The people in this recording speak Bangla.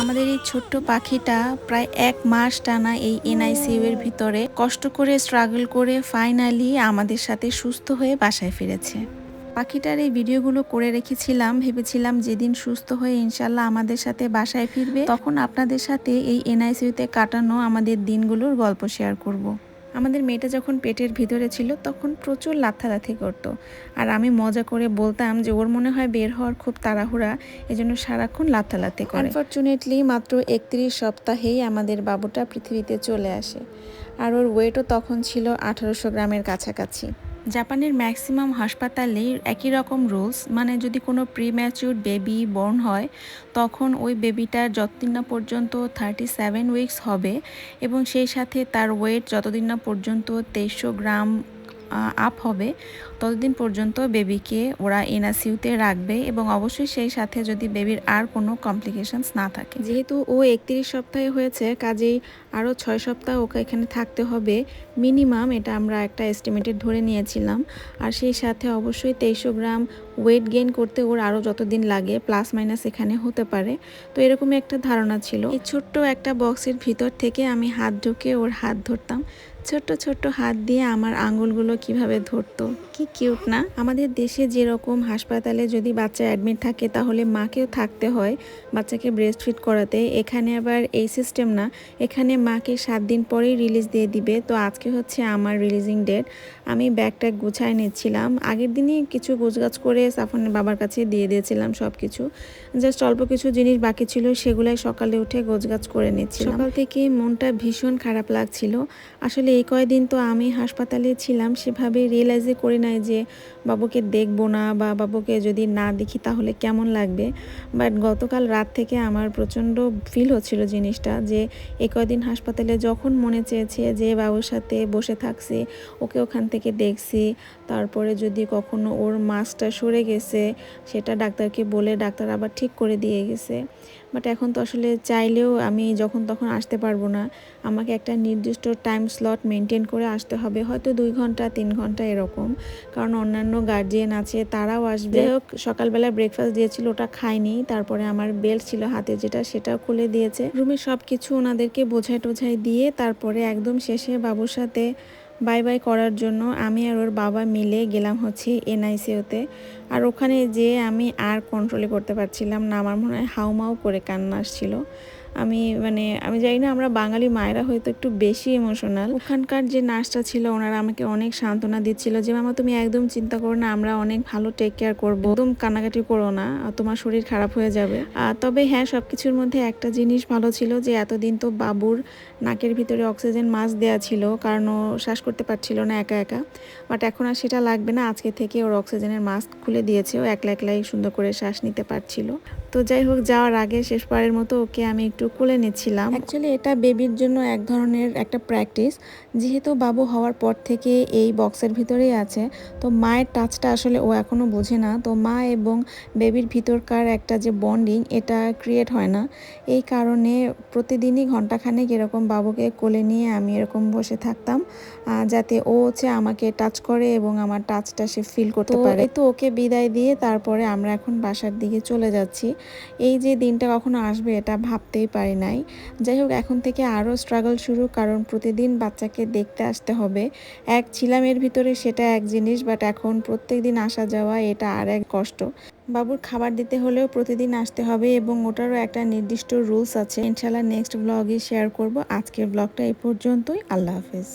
আমাদের এই ছোট্ট পাখিটা প্রায় এক মাস টানা এই এনআইসিইউ এর ভিতরে কষ্ট করে স্ট্রাগল করে ফাইনালি আমাদের সাথে সুস্থ হয়ে বাসায় ফিরেছে পাখিটার এই ভিডিওগুলো করে রেখেছিলাম, ভেবেছিলাম যেদিন সুস্থ হয়ে ইনশাল্লাহ আমাদের সাথে বাসায় ফিরবে, তখন আপনাদের সাথে এই এনআইসিউতে কাটানো আমাদের দিনগুলোর গল্প শেয়ার করব। আমাদের মেয়েটা যখন পেটের ভিতরে ছিল তখন প্রচুর লাথালাথি করতো। আর আমি মজা করে বলতাম যে ওর মনে হয় বের হওয়ার খুব তাড়াহুড়া, এজন্য সারাক্ষণ লাথালাথি করে। আনফর্চুনেটলি মাত্র একত্রিশ সপ্তাহেই আমাদের বাবুটা পৃথিবীতে চলে আসে। আর ওর ওয়েটও তখন ছিল আঠারোশো গ্রামের কাছাকাছি। জাপানের ম্যাক্সিমাম হাসপাতালে একই রকম রুলস মানে যদি কোনো প্রি ম্যাচিউর বেবি বর্ন হয়, তখন ওই বেবিটার যতদিন না পর্যন্ত থার্টি সেভেন উইকস হবে এবং সেই সাথে তার ওয়েট যতদিন না পর্যন্ত তেইশশো গ্রাম আপ হবে, ততদিন পর্যন্ত বেবিকে ওরা এনআসিউতে রাখবে এবং অবশ্যই সেই সাথে যদি বেবির আর কোনো কমপ্লিকেশনস না থাকে। যেহেতু ও একত্রিশ সপ্তাহে হয়েছে, কাজেই আরও ছয় সপ্তাহ ওকে এখানে থাকতে হবে। মিনিমাম এটা আমরা একটা এস্টিমেটেড ধরে নিয়েছিলাম। আর সেই সাথে অবশ্যই তেইশশো গ্রাম ওয়েট গেইন করতে ওর আরও যতদিন লাগে প্লাস মাইনাস এখানে হতে পারে। তো এরকমই একটা ধারণা ছিল। এই ছোট্ট একটা বক্সের ভিতর থেকে আমি হাত ঢুকে ওর হাত ধরতাম। ছোট্ট ছোট্ট হাত দিয়ে আমার আঙুলগুলো কীভাবে ধরতো? কি কিউট না? আমাদের দেশে যেরকম হাসপাতালে যদি বাচ্চা অ্যাডমিট থাকে, তাহলে মাকেও থাকতে হয় বাচ্চাকে ব্রেস্ট ফিট করাতে। এখানে আবার এই সিস্টেম না। এখানে মাকে সাত দিন পরেই রিলিজ দিয়ে দিবে। তো আজকে হচ্ছে আমার রিলিজিং ডেট আমি ব্যাগটা গুছায় নিচ্ছিলাম। আগের দিনই কিছু গোছগাছ করে সাফনের বাবার কাছে দিয়ে দিয়েছিলাম সব কিছু জাস্ট অল্প কিছু জিনিস বাকি ছিল, সেগুলাই সকালে উঠে গোছগাছ করে নিচ্ছিলাম। সকাল থেকে মনটা ভীষণ খারাপ লাগছিল। আসলে এই কয়দিন তো আমি হাসপাতালে ছিলাম, সেভাবে রিয়েলাইজই করি নাই যে বাবুকে দেখব না বা বাবুকে যদি না দেখি তাহলে কেমন লাগবে। বাট গতকাল রাত থেকে আমার প্রচণ্ড ফিল হচ্ছিল জিনিসটা যে এই কয়দিন হাসপাতালে যখন মনে চেয়েছে যে বাবুর সাথে বসে থাকছি, ওকে ওখান থেকে দেখছি। তারপরে যদি কখনো ওর মাছটা সরে গেছে, সেটা ডাক্তারকে বলে ডাক্তার আবার ঠিক করে দিয়ে গেছে। বাট এখন তো আসলে চাইলেও আমি যখন তখন আসতে পারব না। আমাকে একটা নির্দিষ্ট টাইম স্লট মেনটেন করে আসতে হবে, হয়তো দুই ঘণ্টা, তিন ঘণ্টা এরকম। কারণ অন্যান্য গার্জিয়ান আছে, তারাও আসবে। হোক, সকালবেলা ব্রেকফাস্ট দিয়েছিল, ওটা খায়নি তারপরে আমার বেল্ট ছিল হাতে, যেটা সেটাও খুলে দিয়েছে। রুমে সব কিছু ওনাদেরকে বোঝাই টোঝাই দিয়ে তারপরে একদম শেষে বাবুর সাথে বাই বাই করার জন্য আমি আর ওর বাবা মিলে গেলাম হচ্ছে এনআইসিওতে। আর ওখানে যেয়ে আমি আর কন্ট্রোলে করতে পারছিলাম না। আমার মনে হয় হাউমাউ করে কান্না আসছিল। আমি মানে আমি জানি না আমরা বাঙালি মায়েরা হয়তো একটু বেশি ইমোশনাল ওখানকার যে নার্সটা ছিল, ওনারা আমাকে অনেক সান্ত্বনা দিচ্ছিল যে, মামা, তুমি একদম চিন্তা করো না, আমরা অনেক ভালো টেক কেয়ার করব। একদম কান্নাকাটি করো না তোমার শরীর খারাপ হয়ে যাবে। তবে হ্যাঁ সব কিছুর মধ্যে একটা জিনিস ভালো ছিল যে, এতদিন তো বাবুর নাকের ভিতরে অক্সিজেন মাস্ক দেওয়া ছিল, কারণ ও শ্বাস করতে পারছিল না একা একা। বাট এখন আর সেটা লাগবে না, আজকে থেকে ওর অক্সিজেনের মাস্ক খুলে দিয়েছে, ও একলা একলাই সুন্দর করে শ্বাস নিতে পারছিল। তো যাই হোক, যাওয়ার আগে শেষবারের মতো ওকে আমি একটু কুলে নিচ্ছিলাম। অ্যাকচুয়ালি এটা বেবির জন্য এক ধরনের একটা প্র্যাকটিস যেহেতু বাবু হওয়ার পর থেকে এই বক্সের ভিতরেই আছে তো মায়ের টাচটা আসলে ও এখনও বোঝে না। তো মা এবং বেবির ভিতরকার একটা যে বন্ডিং এটা ক্রিয়েট হয় না। এই কারণে প্রতিদিনই ঘন্টাখানেক এরকম বাবুকে কোলে নিয়ে আমি এরকম বসে থাকতাম যাতে ও হচ্ছে আমাকে টাচ করে এবং আমার টাচটা সে ফিল করতে পারে। তো ওকে বিদায় দিয়ে তারপরে আমরা এখন বাসার দিকে চলে যাচ্ছি। এই যে দিনটা কখনো আসবে এটা ভাবতেই পারি নাই। যাই হোক এখন থেকে আরও স্ট্রাগল শুরু, কারণ প্রতিদিন বাচ্চাকে দেখতে আসতে হবে। এক ছিলাম এর ভিতরে, সেটা এক জিনিস বাট এখন প্রত্যেক দিন আসা যাওয়া, এটা আর এক কষ্ট। বাবুর খাবার দিতে হলেও প্রতিদিন আসতে হবে এবং ওটারও একটা নির্দিষ্ট রুলস আছে। ইনশাল্লাহ নেক্সট ব্লগে শেয়ার করব। আজকের ব্লগটা এই পর্যন্তই। আল্লাহ হাফেজ।